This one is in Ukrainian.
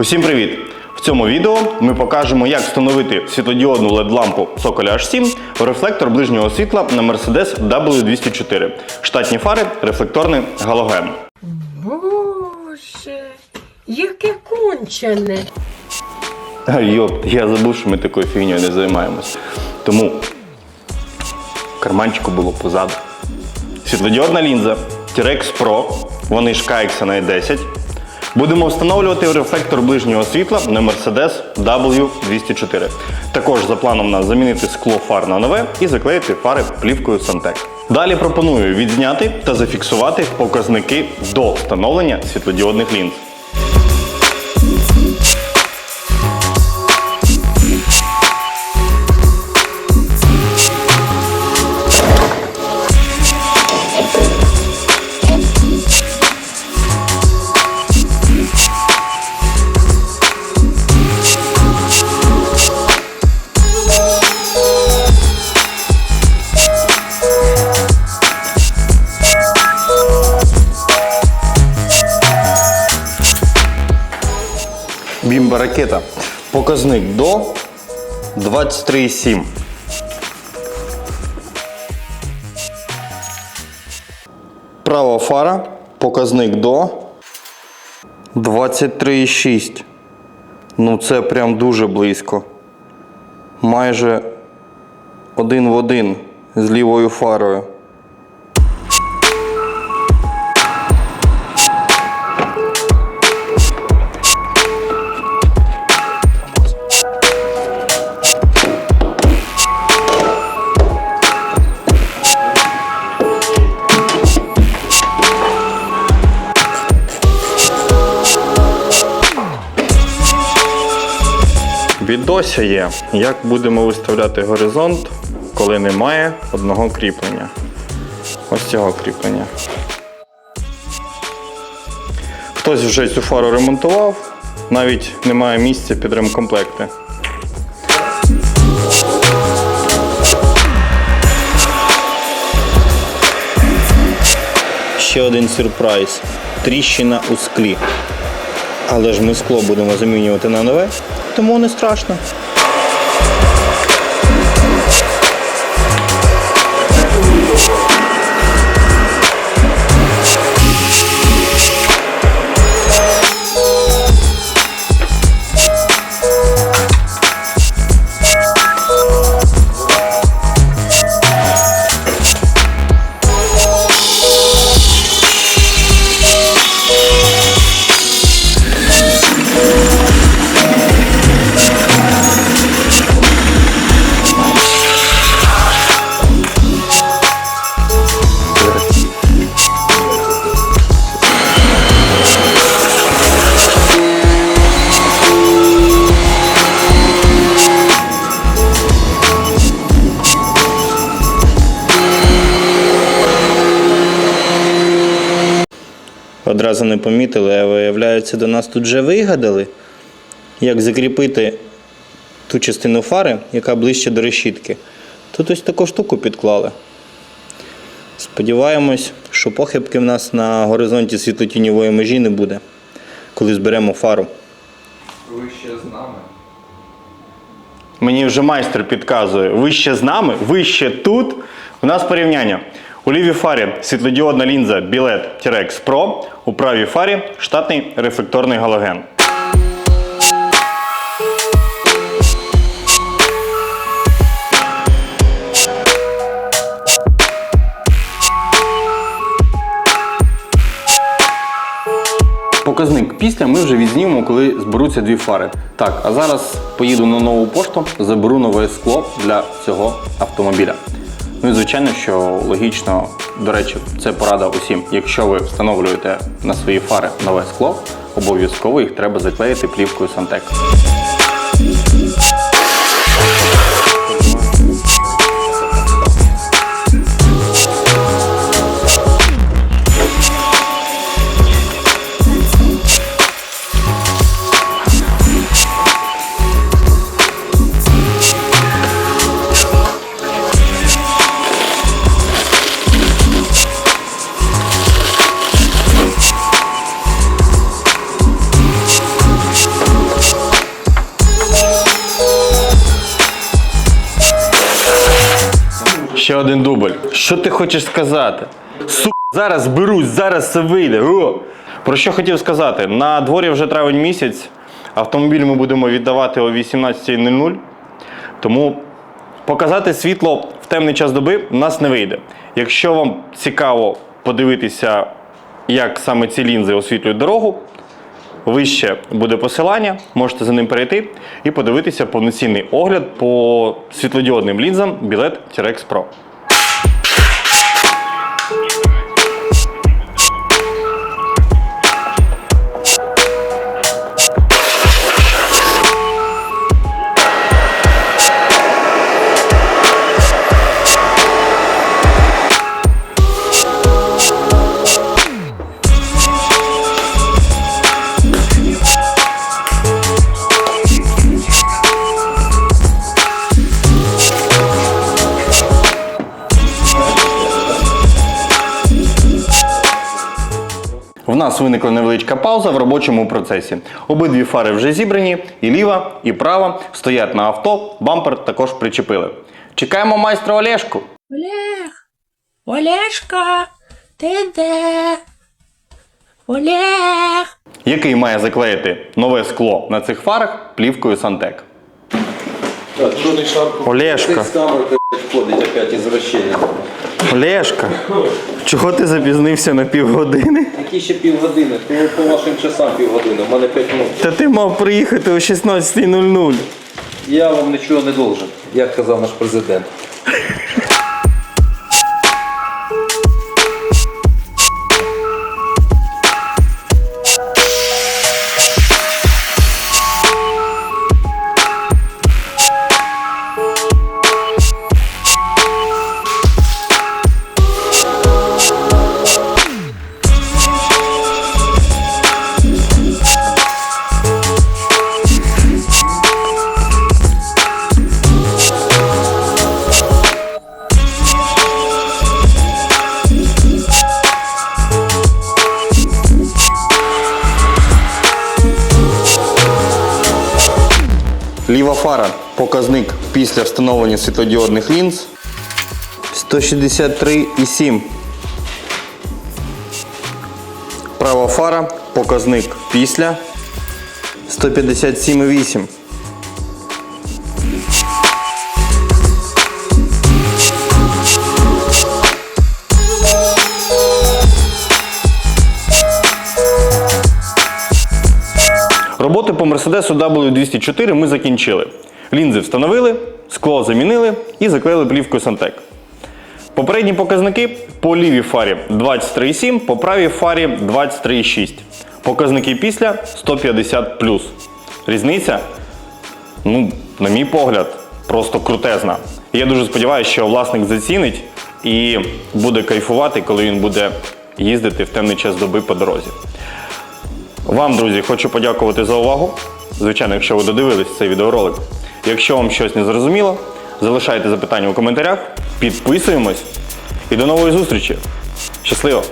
Усім привіт! В цьому відео ми покажемо, як встановити світлодіодну LED-лампу Sokol H7 в рефлектор ближнього світла на Mercedes W204. Штатні фари, рефлекторний галоген. Боже, яке кончене. Йоп, я забув, що ми такою фігньою не займаємось. Тому карманчику було позаду. Світлодіодна лінза T-Rex Pro, вони ж KX на 10. Будемо встановлювати рефлектор ближнього світла на Mercedes W204. Також за планом нас замінити скло фар на нове і заклеїти фари плівкою Santec. Далі пропоную відзняти та зафіксувати показники до встановлення світлодіодних лінз. Бімба ракета. Показник до 23,7. Права фара. Показник до 23,6. Ну це прям дуже близько. Майже один в один з лівою фарою. Відося є, як будемо виставляти горизонт, коли немає одного кріплення. Ось цього кріплення. Хтось вже цю фару ремонтував, навіть немає місця під ремкомплекти. Ще один сюрприз. Тріщина у склі. Але ж ми скло будемо замінювати на нове, тому не страшно. Одразу не помітили, а виявляється, до нас тут вже вигадали, як закріпити ту частину фари, яка ближче до решітки. Тут ось таку штуку підклали. Сподіваємось, що похибки в нас на горизонті світлотіньової межі не буде, коли зберемо фару. Ви ще з нами. Мені вже майстер підказує, ви ще з нами, ви ще тут. У нас порівняння. У лівій фарі світлодіодна лінза Billet T-Rex Pro, у правій фарі штатний рефлекторний галоген. Показник після ми вже відзнімемо, коли зберуться дві фари. Так, а зараз поїду на нову пошту, заберу нове скло для цього автомобіля. Ну і звичайно, що логічно, до речі, це порада усім. Якщо ви встановлюєте на свої фари нове скло, обов'язково їх треба заклеїти плівкою Santec. Ще один дубль. Що ти хочеш сказати? Су, зараз берусь, зараз все вийде. О! Про що хотів сказати? На дворі вже травень місяць. Автомобіль ми будемо віддавати о 18.00. Тому показати світло в темний час доби у нас не вийде. Якщо вам цікаво подивитися, як саме ці лінзи освітлюють дорогу, вище буде посилання, можете за ним перейти і подивитися повноцінний огляд по світлодіодним лінзам Білет T-Rex. В нас виникла невеличка пауза в робочому процесі. Обидві фари вже зібрані, і ліва, і права стоять на авто, бампер також причепили. Чекаємо майстра Олешку. Олег, Олешка, ти де? Олег. який має заклеїти нове скло на цих фарах плівкою Сантек. Так, чорний. Олешка, З камери блядь, входить опять извращення. Олешка, чого ти запізнився на півгодини? Які ще півгодини? Ти по вашим часам півгодини, у мене 5 минут. Та ти мав приїхати о 16.00. Я вам нічого не должен, як казав наш президент. Ліва фара показник після встановлення світлодіодних лінз 163,7. Права фара показник після 157,8. Роботи по Mercedes W204 ми закінчили. Лінзи встановили, скло замінили і заклеїли плівкою Сантек. Попередні показники по лівій фарі 23,7, по правій фарі 23,6. Показники після 150 Різниця, ну, на мій погляд, просто крутезна. Я дуже сподіваюся, що власник зацінить і буде кайфувати, коли він буде їздити в темний час доби по дорозі. Вам, друзі, хочу подякувати за увагу. Звичайно, якщо ви додивились цей відеоролик. Якщо вам щось не зрозуміло, залишайте запитання у коментарях, підписуємось і до нової зустрічі. Щасливо!